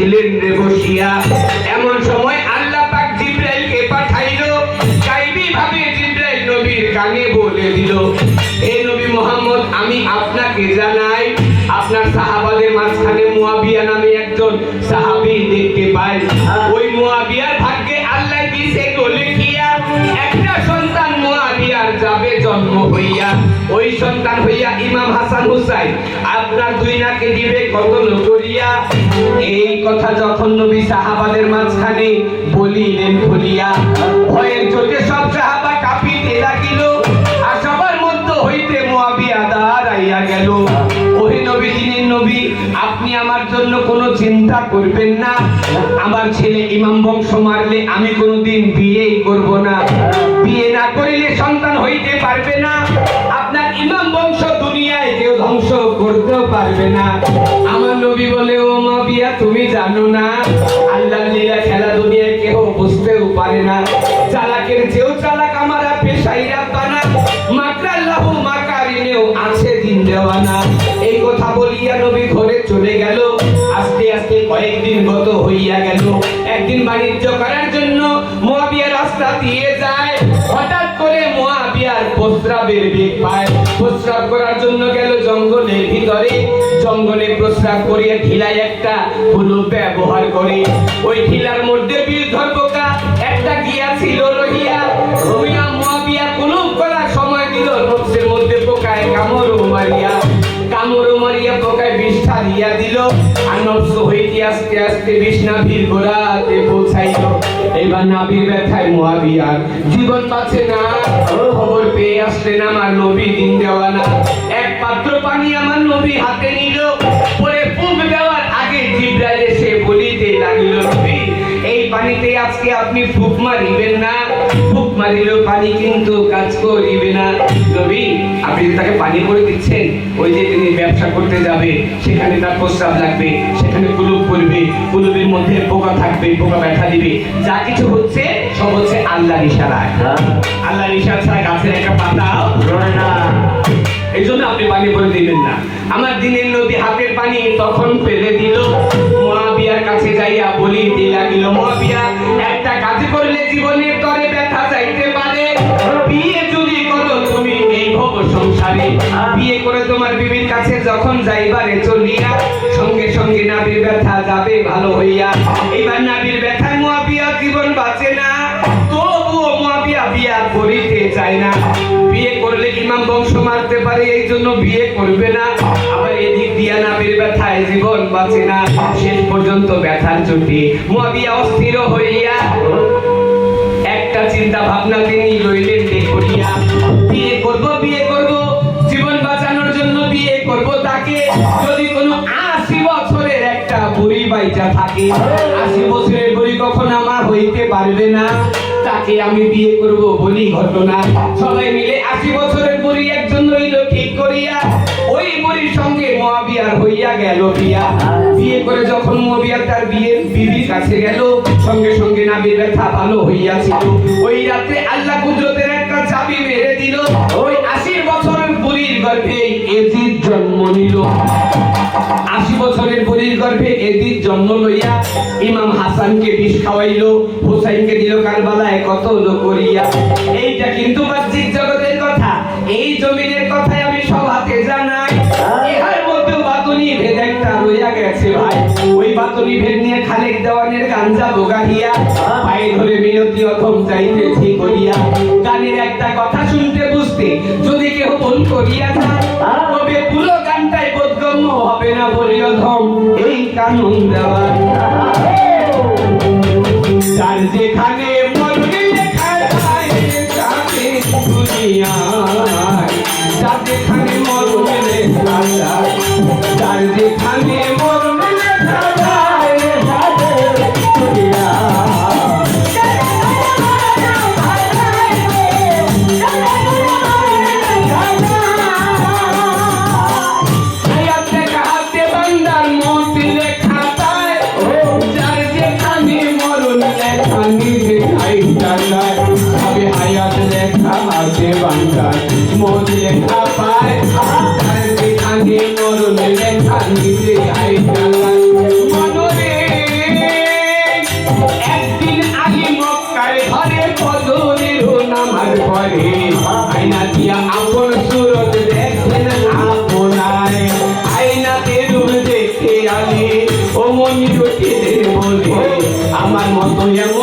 ছিলেন রে বসিয়া। এমন সময় আল্লাহ পাক জিব্রাইলকে পাঠাইল। গাইবি ভাবে জিব্রাইল নবীর কানে বলে দিল এ নবী মোহাম্মদ আমি আপনাকে জানাই আপনার সাহাবাদের মাঝখানে মুয়াবিয়া নামে একজন সাহাবী দেখতে পাই। সন্তান হইয়া ইমাম হাসান হুসাইন, আপনার দুই নাকে দিবে কতল করিয়া। এই কথা যখন নবী সাহাবাদের মাঝখানে বলিলেন খুলিয়া ভয়ের চোটে সব সাহাবা কাঁপিতে লাগিল, আর সবার মধ্যে হইতে মুয়াবিয়া দাঁড়াইয়া গেল। ওহে নবী দিনের নবী, আপনি আমার জন্য কোনো চিন্তা করবেন না। আমার ছেলে ইমাম বংশ মারলে আমি কোনোদিন বিয়েই করব না। পারবে না। আমার নবী বলে, ও মা বিয়া তুমি জানো না, আল্লাহ লীলা খেলা দুনিয়ায় কেউ বুঝতেও পারে না। চালাকের যেও চালাক আমার পেশাইরা বানা মাকরাল্লাহু মাকারিনেও আছে দিন দেওয়ানা। এই কথা বলিয়া নবী ঘরে চলে গেল। আস্তে আস্তে কয়েকদিন গত হইয়া গেল। একদিন বাণিজ্য করার প্রস্রাবের বেগ পায়। প্রস্রাব করার জন্য গেল জঙ্গলের ভিতরে। জঙ্গলে প্রস্রাব করিয়া ঢিলায় একটা হলো ব্যবহার করে। ওই ঢিলার মধ্যে বীর ধর্মকা একটা গিয়া ছিল রহিয়া। রহিয়া মুয়াবিয়া কুলুপ করার সময় দিল মধ্যে পোকায় কামড় মারিয়া। কামড় মারিয়া পোকায় দিল। নফস হইতে আস্তে আস্তে গোড়াতে পৌঁছাইল। এবার নাভির ব্যথায় মুয়াবিয়ার জীবন বাঁচে না। খবর পেয়ে আসলেন আমার নবী দিন দেওয়ানা এক পাত্র পানি আমার নবী হাতে নিল। পরে ফুক দেওয়ার আগে জিব্রাইল এসে বলিতে লাগিল, নবী, এই পানিতে আজকে আপনি ফুক মারিবেন না। মারিলেও পানি কিন্তু কাজ করিবে না। নবী আপনি যে তাকে পানি করে দিচ্ছেন ওই যে তিনি ব্যবসা করতে যাবে সেখানে তার প্রস্রাব লাগবে সেখানে কুলুপ পড়বে কুলুপের মধ্যে পোকা থাকবে পোকা ব্যথা দিবে। যা কিছু হচ্ছে সব হচ্ছে আল্লাহর ইশারায়। আল্লাহর ইশারা ছাড়া গাছের একটা পাতাও না। এই জন্য আপনি পানি করে দিবেন না। আমার দিনের নদী হাতের পানি তখন ফেলে দিল। মহাবিয়ার কাছে যাইয়া বলিতে লাগিল মহাবিয়া একটা কাজ করলে জীবনের তরে বিয়ে করে তোমার বিবির কাছে যখন যাইবারে চলিয়া, সঙ্গে সঙ্গে নাবির ব্যথা যাবে ভালো হইয়া। এবার নাবির ব্যথায় মহাবিয়া জীবন বাঁচে না, তবুও মহাবিয়া বিয়া করিতে চায় না। বিয়ে করলে ইমাম বংশ মারতে পারে, এই জন্য বিয়ে করবে না। আবার এদিক দিয়া নাবির ব্যথায় জীবন বাঁচে না। শেষ পর্যন্ত ব্যথার চোটে মহাবিয়া অস্থির হইয়া একটা চিন্তা ভাবনা তিনি লইলেন করিয়া। বাইচা থাকে। আশি বছরের বুড়ি কখন আমার হইতে পারবে না? তাকে আমি বিয়ে করব বলি ঘটনা। সবাই মিলে আশি বছরের বুড়ি একজন রইল ঠিক করিয়া। ওই বুড়ির সঙ্গে মহাবিয়ার হইয়া গেল বিয়া। বিয়ে করে যখন মহাবিয়ার তার বিয়ের বিবির কাছে গেল, সঙ্গে সঙ্গে নাবির ব্যথা ভালো হইয়াছিল। ওই রাতে আল্লাহ কুদরতের একটা চাবি মেরে দিল। ওই আশি বছরের বুড়ির গর্ভে এজিদ জন্ম নিল। আশি বছরের বুড়ির গর্ভে এদিন জন্ম লইয়া ইমাম হাসানকে বিষ খাওয়াইলো, হুসাইনকে দিল কারবালায়, কত লোক করিয়া এইটা কিন্তু বাহ্যিক জগতের কথা। এই জমিনের কথাই আমি সব হাতে জানাই। ইহার মধ্যে বাতুনি ভেদ একটা রইয়া গেছে ভাই। ওই বাতুনি ভেদ নিয়ে খালেক দেওয়ানের গাঞ্জা বোগাহিয়া পায়ে ধরে মিনতি অথম চাইতেছি করিয়া। গানের একটা কথা শুনতে বুঝতে যদি কেউ ভুল করিয়া যায় কানুন দেওয়া তার যেখানে যেখানে মরবে তার যেখানে আমার মতো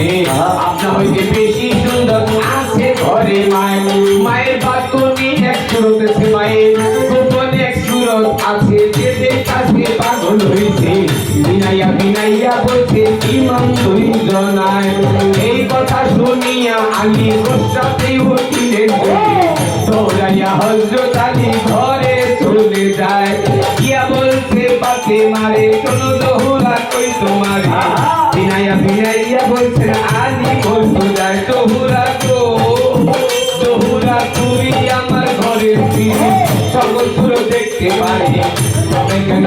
আপনারে আপনা হইতে বেশি সুন্দর আছে ঘরে মায়ের। মায়ের বাতনি এক সুরতেছে মায়ের, গোপন এক সুরত আছে, যে কাছে পাগল হইছে বিনাইয়া বিনাইয়া বলছে, ইমাম তুই জনায় এই কথা শুনিয়া আমি গোসাতে উঠিলেন দৌড়াইয়া হজরত আলী ঘরে চলে যায়। গিয়া বলছে পাতে মারে পুরো দেখতে পারি তবে কেন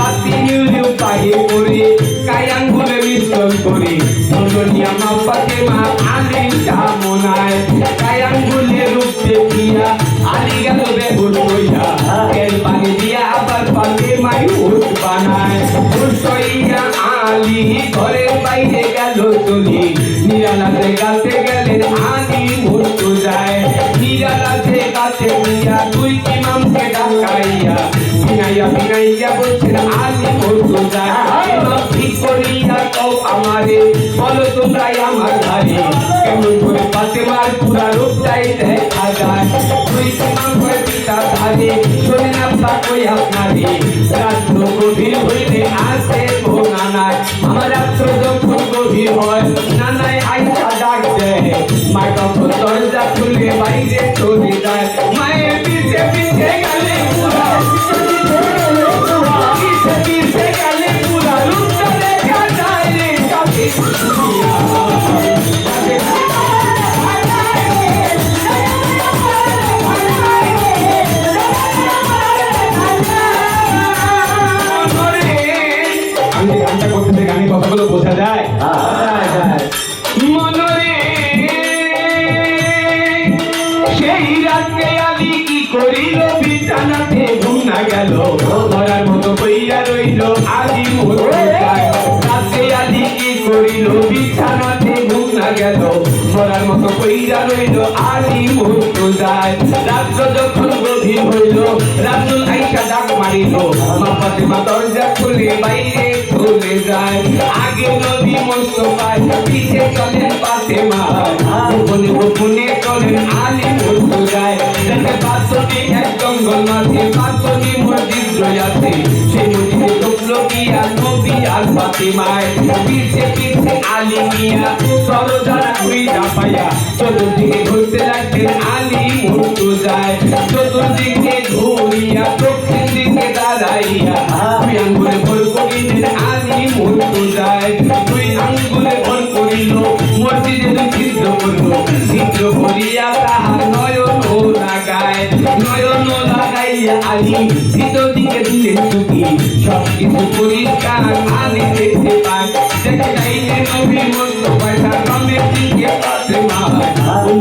বিনাইয়া বলছেন উঠতো যায় ইমাম ঠিক করিয়া কও আমারে বলো তোমরাই আমার ধারে কেমন করে পাতেমার পুরা রূপটাই দেখা যায়। দুই ইমাম করে পিতা ধারে শোনেন আপনার কই আপনারে। রাত্র গভীর হইলে আসে ও নানায় আমার রাত্র যখন গভীর হয় নানায় আইসা ডাক দেয়। মা তখন দরজা খুলে বাইরে চলে যায়। গেল ধরার মতো বইয়া রইল আলি যায় রাত্র যখন গভীর হইল রাতুল আইসা ডাক মারিল মা ফাতেমা দরজা খুলে বাইরে চলে যায়। আগে নবী মোস্তফায় পিছে চলেন ফাতেমা। গোপনে গোপনে চলেন আলী যায় দেখে পাঁচটি এক জঙ্গল মাঝে পাঁচটি মসজিদ রয়াছে। সেই মসজিদে ঢুকলো গিয়া নবী আর ফাতেমায়। পিছে পিছে আলী মিয়া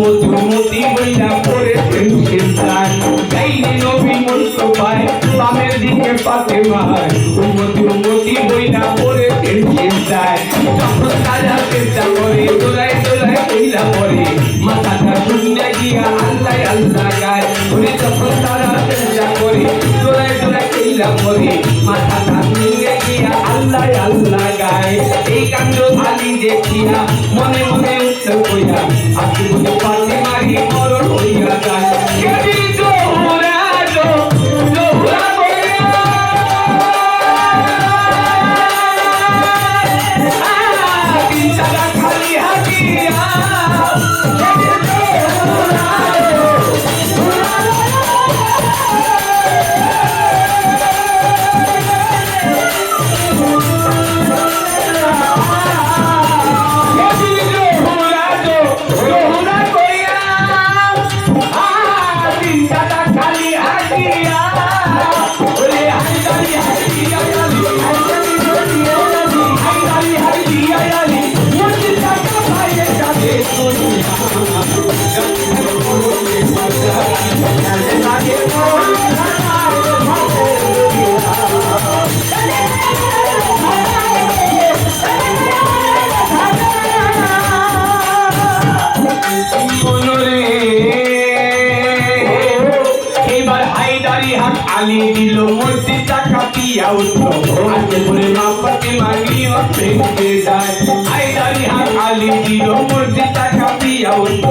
মধু মতি বইলা পড়েছেন চিন্তায় যাইলে নবী মন্দ পায় বামের দিকে পাতে মায়। মধু মতি বইলা পড়েছেন চিন্তায় যখন তারা চেষ্টা করে পরে মাথাটা শূন্য গিয়া আল্লাহ আল্লাহ করে মাথাটা শূন্য গিয়া গায়। এই কাণ্ড দেখিয়া মনে মনে উত্তর আলি দিল মসজিদটা কাঁপিয়া উঠল। আজকে বলে মা ফাতেমা নিয়ে ভেঙে যায়। হায়দারি হাত আলি দিল মসজিদটা কাঁপিয়া উঠল।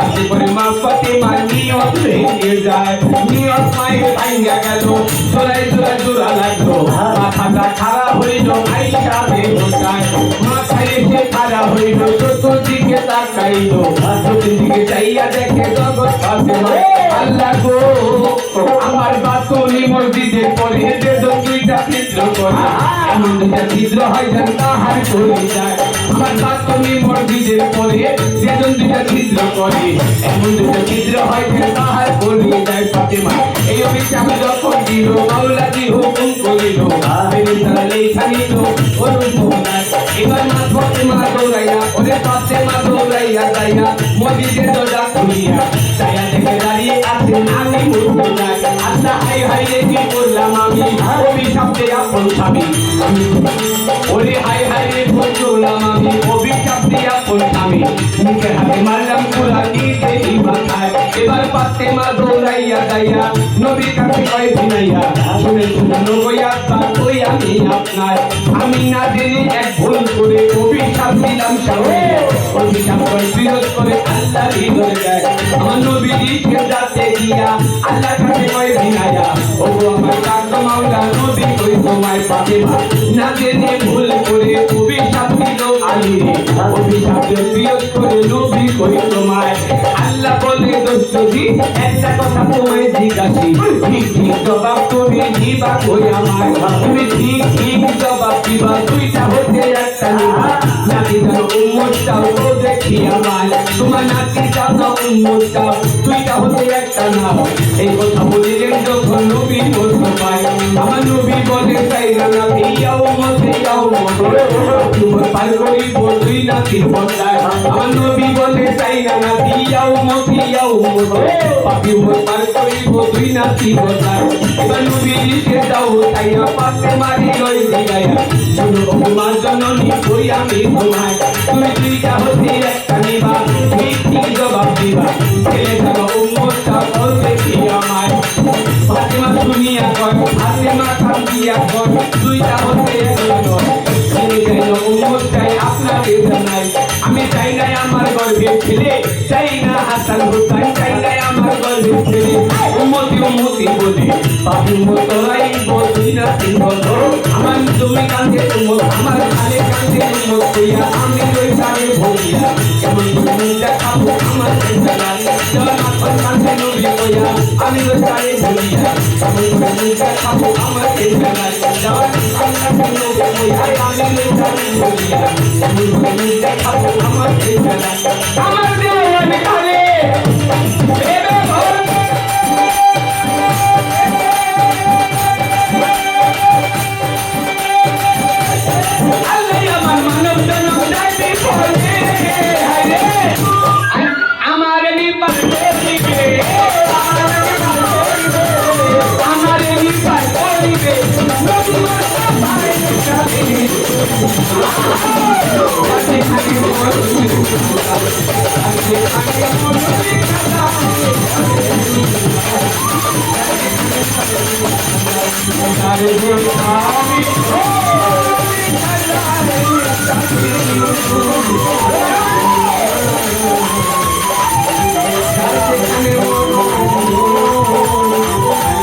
আজকে বলে মা ফাতেমা নিয়ে ভেঙে যায়। নিয়ত মায়ের ভাঙ্গা গেল জোড়ায় জোড়ায় জোড়া লাগল। মাথাটা খারাপ হইল দেহ যায় মাথায় এসে খারাপ হইল, চতুর্দিকে তাকাইলো। চতুর্দিকে চাইয়া দেখে জগৎ আল্লাহ গো এমন দুইটা চিত্র হয় যেন তাহার করে যায় আমার বাতুলি মসজিদে পড়ে যে দুইটা চিত্র করে এমন দুইটা চিত্র হয় যেন তাহার করে যায় ফাতেমা এই অভিশাপ যখন দিল, মাওলাজি হুকুম করিল মেরে তারা লেখা নিল অনুপ এবার মা ফাতেমা দৌড়াইয়া ওরে ফাতেমা দৌড়াইয়া যাইয়া মসজিদের দরজা খুলিয়া চাইয়া দেখে দাঁড়িয়ে আছে, আমি মুর্মু যাই আল্লাহ হাই হাই রে, কি করলাম আমি? অভিশাপে আপন স্বামী। ওরে হাই হাই রে ভুল করলাম আমি অভিশাপে আপন স্বামী। মুখে হাতে মারলাম পুরা দিতে মাথায় এবার পাতে মা দৌড়াইয়া যাইয়া নবীর কাছে কয় ভিনাইয়া শুনে শুনে নবইয়া তা কই আমি আপনার? আমি না জেনে এক ভুল করে অভিশাপ দিলাম সামনে অভিশাপ করে বিরোধ করে আল্লাহ হৃদয় যায় আমার নবীজিকে যাতে গিয়া আল্লাহ কাছে কয় ভিনাইয়া ও আমার কাকা মাওলা, নবী কই তোমায় পাবে না জেনে ভুল করে আলী অভিশাপ বিরোধ করে জবাব তুমি ঠিক ঠিক জবাব দিবা। দুইটা হতে একটা নিবা নাকি জানো, উম্মতটাও তো দেখি আমায়। তোমার নাকি জানো, উম্মতটাও। দুইটা হতে একটা না। এই কথা বলিলেন যখন নবী বলতে পায়। আমার নবী বলে চাই না নাকি তোমার পার করিব দুই নাকি বদলায় আমার নবী বলে, চাই না নাকি ইয়াও মতে ইয়াও মতে পাপি পার করিব দুই নাকি বদলায় এবার নবী লিখে দাও তাইয়া পাতে মারি লই দিগায়া শুনো তোমার জননী কই আমি তোমায়। তুমি দুইটা হতে একটা নিবা ঠিক ঠিক জবাব দিবা। ছেলে থাকো উম্মতটা বলতে কি শুনিয়া কয়, ফাতেমা কান্দিয়া কয়, দুইটা হতে ছেলে চাই না হাসান হোসেন চাই নাই আমার গর্ভের ছেলে। উম্মতি উম্মতি বলে পাপি মতলাই বলি না তিন বছর। আমার জমি কান্দে উম্মত, আমার খালে কান্দে উম্মত কইয়া আমি ওই সারে ভরিয়া। কেমন করে মুখটা খাব আমার করে মুখটা আমার নাই আমার চিন্তা নাই আমার দেওয়ান কালে ভেবে ভরে Oh,